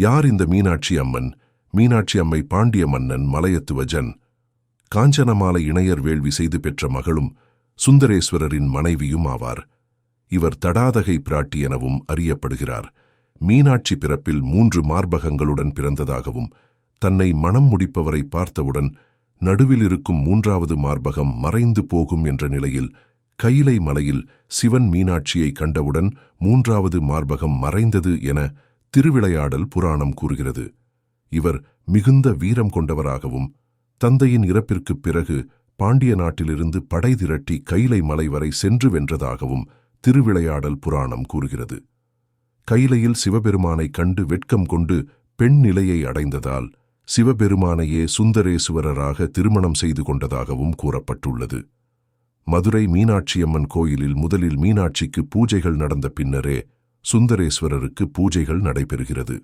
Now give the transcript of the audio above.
யார் இந்த மீனாட்சி அம்மன்? மீனாட்சி அம்மை பாண்டிய மன்னன் மலையத்துவஜன் காஞ்சனமாலை இணையர் வேள்வி செய்து பெற்ற மகளும் சுந்தரேஸ்வரரின் மனைவியும் ஆவார். இவர் தடாதகை பிராட்டி எனவும் அறியப்படுகிறார். மீனாட்சி பிறப்பில் மூன்று மார்பகங்களுடன் பிறந்ததாகவும் தன்னை மணம் முடிப்பவரை பார்த்தவுடன் நடுவில் இருக்கும் மூன்றாவது மார்பகம் மறைந்து போகும் என்ற நிலையில் கையிலை மலையில் சிவன் மீனாட்சியை கண்டவுடன் மூன்றாவது மார்பகம் மறைந்தது என திருவிளையாடல் புராணம் கூறுகிறது. இவர் மிகுந்த வீரம் கொண்டவராகவும் தந்தையின் இறப்பிற்குப் பிறகு பாண்டிய நாட்டிலிருந்து படை திரட்டி கைலை மலை வரை சென்று வென்றதாகவும் திருவிளையாடல் புராணம் கூறுகிறது. கைலையில் சிவபெருமானைக் கண்டு வெட்கம் கொண்டு பெண் நிலையை அடைந்ததால் சிவபெருமானையே சுந்தரேசுவரராக திருமணம் செய்து கொண்டதாகவும் கூறப்பட்டுள்ளது. மதுரை மீனாட்சியம்மன் கோயிலில் முதலில் மீனாட்சிக்கு பூஜைகள் நடந்த பின்னரே சுந்தரேஸ்வரருக்கு பூஜைகள் நடைபெறுகிறது.